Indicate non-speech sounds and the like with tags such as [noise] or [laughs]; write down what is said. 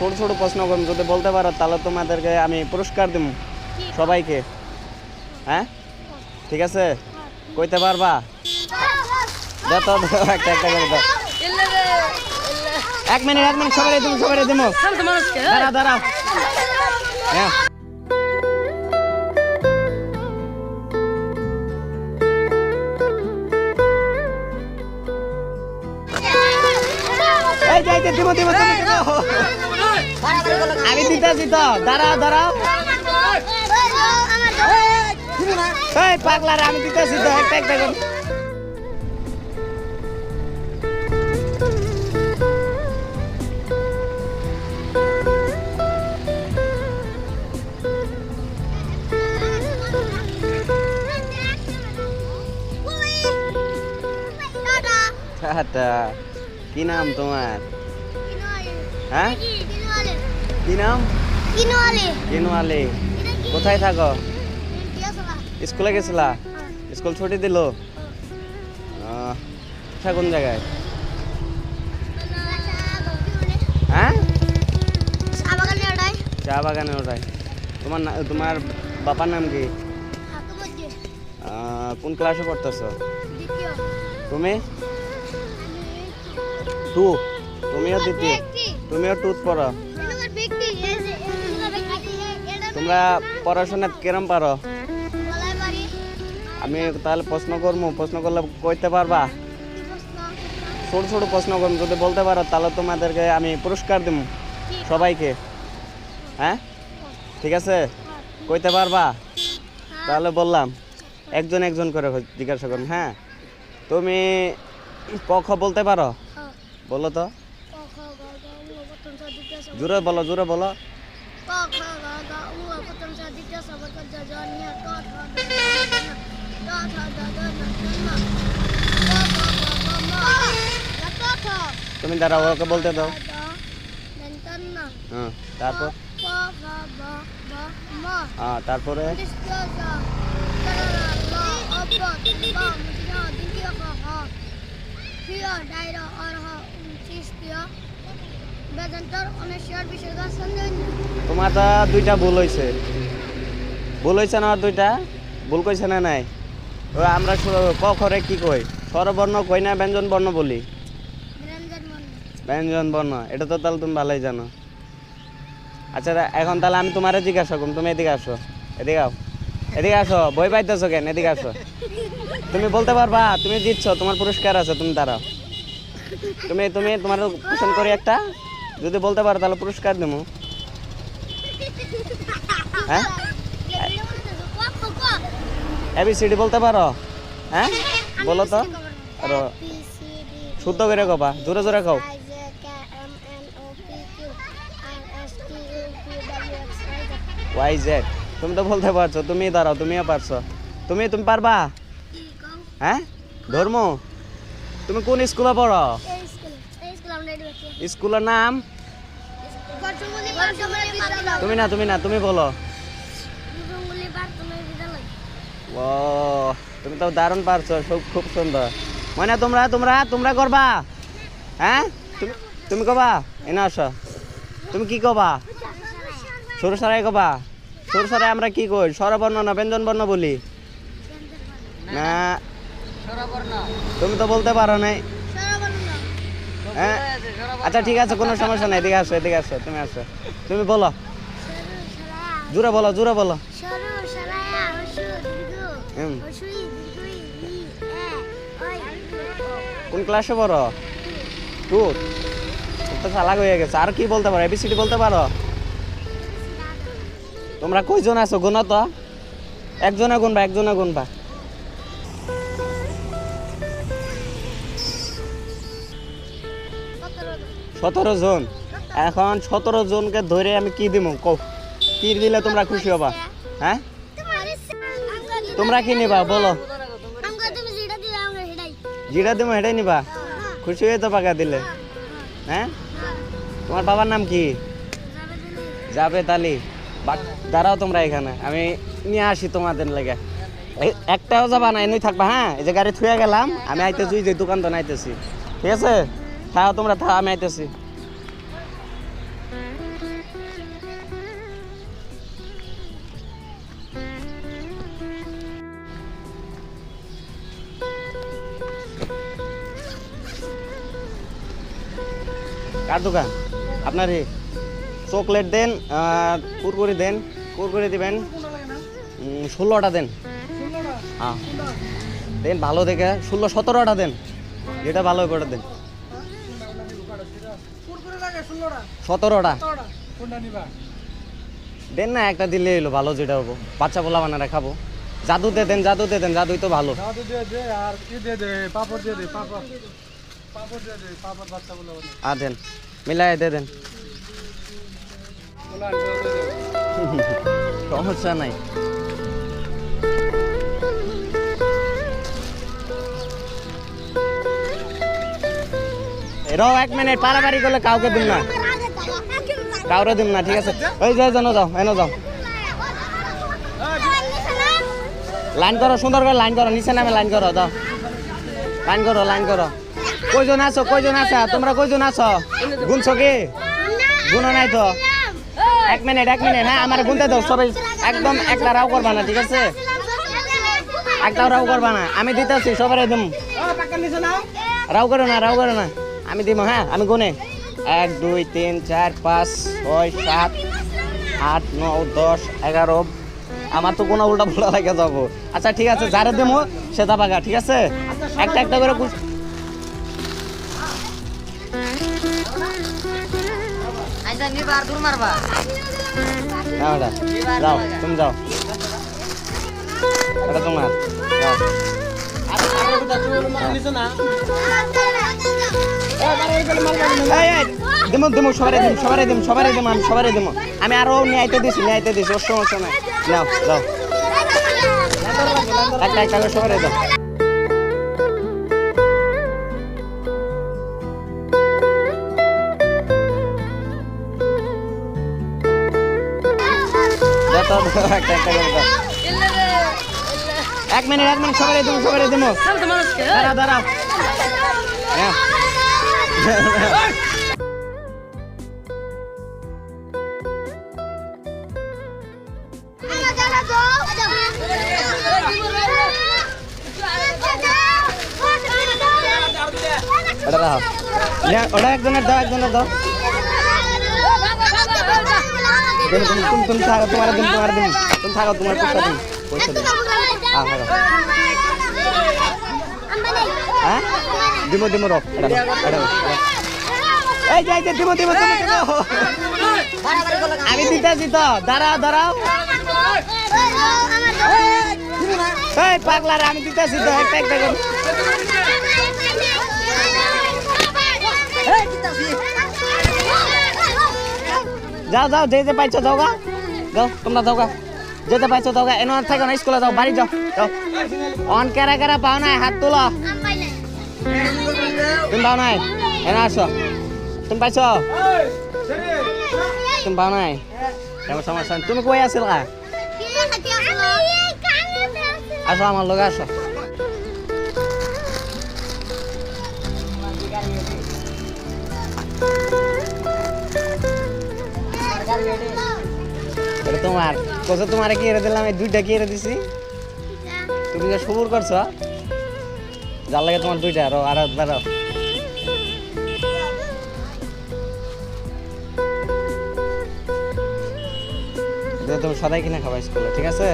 ছোট ছোট প্রশ্ন করুন যদি বলতে পারো তাহলে তোমাদেরকে আমি পুরস্কার দিব সবাইকে। হ্যাঁ? ঠিক আছে? কইতে পারবা? দাও, একটা একটা করে দাও। এক মিনিট এক মিনিট সবাই দিব সবাই দিব দাঁড়াও দাঁড়াও হ্যাঁ। এই যে দিব দিব দিব দিব। আমি দিতেছি তো দাঁড়াও দাঁড়াও এই পাগলারে আমি দিতেছি তো একটা একটা করে। টাটা। কি নাম তোমার? হ্যাঁ? কি নাম? কিনু আলী কোথায় থাকো? স্কুলে গেছিলা? স্কুল ছুটি দিল? আচ্ছা কোন জায়গায়? হ্যাঁ? চা বাগানে ওটাই। তোমার তোমার বাবার নাম কি? কোন ক্লাসে পড়তেছ? তুমি? টু তুমিও দ্বিতীয়। তুমিও টুত পড়ো। তোমরা পড়াশোনা কিরম পারো আমি তাহলে প্রশ্ন করব প্রশ্ন করলে কইতে পারবা ছোট ছোট প্রশ্ন করব যদি বলতে পারো তাহলে তোমাদেরকে আমি পুরস্কার দিব সবাইকে হ্যাঁ ঠিক আছে কইতে পারবা তাহলে বললাম একজন একজন করে জিজ্ঞাসা করুন হ্যাঁ তুমি ক খ বলতে পারো বলো তো জোরে বলো জোরে বলো তুমি দাঁড়াও ওকে বলতে দাও। হ্যাঁ তারপর? হ্যাঁ তারপরে? তোমার দুইটা ভুল হয়েছে ভুল হয়েছে না আর দুইটা? ভুল কইছে না নাই? ও আমরা সু- ক কই? স্বরবর্ণ কই না ব্যঞ্জন বর্ণ বলি? ব্যঞ্জন বর্ণ এটা তো তাহলে তুমি ভালোই জানো। আচ্ছা এখন তাহলে আমি তোমারে জিজ্ঞাসা করুন তুমি এদিকে আসো। এদিকে আও। এদিকে আসো বই পাইতেছো কেন? এদিকে আসো। তুমি বলতে পারবা তুমি জিতছো তোমার পুরস্কার আছে তুমি দাঁড়াও। তুমি তুমি তোমার কোশ্চেন করি একটা? যদি বলতে পারো তাহলে পুরস্কার দেবো হ্যাঁ? এবিসিডি বলতে পারো? হ্যাঁ? বলো তো। আর শুদ্ধ করে কবা জোরে জোরে খাও ওয়াই জেড তুমি তো বলতে পারছ তুমি দাঁড়াও তুমিও পারছ। তুমি তুমি পারবা? হ্যাঁ? ধর্ম? তুমি কোন স্কুলে পড়ো? স্কুলের নাম? তুমি না তুমি না তুমি বলো। ও তুমি তো দারুণ পারছ খুব খুব সুন্দর। মানে তোমরা তোমরা তোমরা করবা। হ্যাঁ? তুমি তুমি কবা এনে আসো। তুমি কি কবা সরু সারাই কবা সরু সারাই আমরা কি কই? স্বরবর্ণ না ব্যঞ্জন বর্ণ বলি? না। তুমি তো বলতে পারো নাই। হ্যাঁ? আচ্ছা ঠিক আছে কোনো সমস্যা নাই। এদিকে আসো এদিকে আসো তুমি আসো। তুমি বলো। জোরে বলো জোরে বলো। কোন ক্লাসে পড়ো? টু। তো চালাক হয়ে গেছে। আর কি বলতে পারো? এবিসিডি বলতে পারো? তোমরা কয়জন আছো? গুনো তো। একজনে গুনবা একজনে গুনবা। সতেরো জন। এখন সতেরো জনকে ধরে আমি কি দিব কও। কি দিলে তোমরা খুশি হবা? হ্যাঁ? তোমরা কি নিবা? বলো। যেটা দেবো সেটাই। নিবা? খুশি হয়ে তো পাকা দিলে। হ্যাঁ। তোমার বাবার নাম কি? যাবে তালি দাঁড়াও তোমরা এখানে। আমি নিয়ে আসি তোমাদের লেগে। একটাও যাবা না এমনি থাকবা হ্যাঁ? এই যে গাড়ি থুয়ে গেলাম আমি আইতেছি যে দোকান তো নাইতেছি ঠিক আছে? থাও তোমরা থাও আমি আইতেছি। কার দোকান? আপনার চকলেট দেন কুরকুরি দেন, কুরকুরি দিবেন। ষোলোটা দেন। হ্যাঁ। দেন, ভালো দেখে। ষোলো, সতেরোটা দেন। যেটা ভালো করে দেন। সতেরোটা। দেন না, একটা দিলে এলো ভালো যেটা হব। বাচ্চা বলা বানারা খাব জাদুতে দেন জাদুতে দেন, জাদুই তো ভালো। আর দে, পাপড় দে, পাপড়। আর দেন মিলাই দে দেন। [laughs] সমস্যা নাই। এরাও এক মিনিট পারাবারি করলে কাউকে দিন না। কাউরে দিন না, ঠিক আছে। ওই যাও জানো যাও, এনে যাও। লাইন করো, সুন্দর করে লাইন করো, নিচে নামে লাইন করো, যাও। লাইন করো লাইন করো। কয়জন আছো? কয়জন আছো? তোমরা কয়জন আছো? গুনছো কি? গুনো নাই তো? এক মিনিট এক মিনিট হ্যাঁ আমার গুনতে দাও, সবাই একদম একটা রাও করবা না, ঠিক আছে? একটাও রাও করবা না, আমি দিতেছি সবাই দিম। রাও করো না, রাও করো না, আমি দিব হ্যাঁ আমি গুনে। এক, দুই, তিন, চার, পাঁচ, ছয়, সাত, আট, নয়, দশ, এগারো। আমার তো কোনো উল্টা ভুলা লাগে যাব। আচ্ছা ঠিক আছে, যারা দেবো সে দাবাগা ঠিক আছে? একটা একটা করে আচ্ছা নিবার দূর মারবা। নাও এটা যাও তুমি যাও। এটা তোমার। যাও। সবারে দিম সবারে দিম সবারে দিম আমি সবারে দিম। আমি আরও নিয়াইতে দিছি নিয়াইতে দিছি ওর সমস্যা নাই। নাও যাও। একটা একটা সবারে দাও এক মিনিট এক মিনিট সবারে দিম সবারে দিম দাঁড়াও দাঁড়াও হ্যাঁ। ওটা একজনের দাও একজনের দাও। তুমি দিন তুমি দিমো দিমো রো এটা দাও, এটা দাও, এই যে যে দিমো দিমো দিমো দিমো আমি দিতেছি তো দাঁড়াও দাঁড়াও। পাগলারে আমি দিতেছি তো একটা একটা করে। যাও যাও যে যে পাইছো যাও গা। যাও তোমরা যাও গা। যেতে পাইছো যাও গা। এনে থাকো না স্কুলে যাও বাড়ি যাও। যাও। অন কেরা কেরা পাও নাই হাত তোলো। তুমি পাও নাই? এনে আসো। তুমি পাইছো? তুমি পাও নাই? তেমন সমস্যা তুমি কই আছিল? গা আসো আমার লগে আসো। তোমার কি এরে দিলাম? এই দুইটা কি এরে দিছি? তুমি যে সবুর করছ? যার লাগে তোমার দুইটা আরও আর বারো তুমি সদাই কিনে খাবা স্কুলে, ঠিক আছে?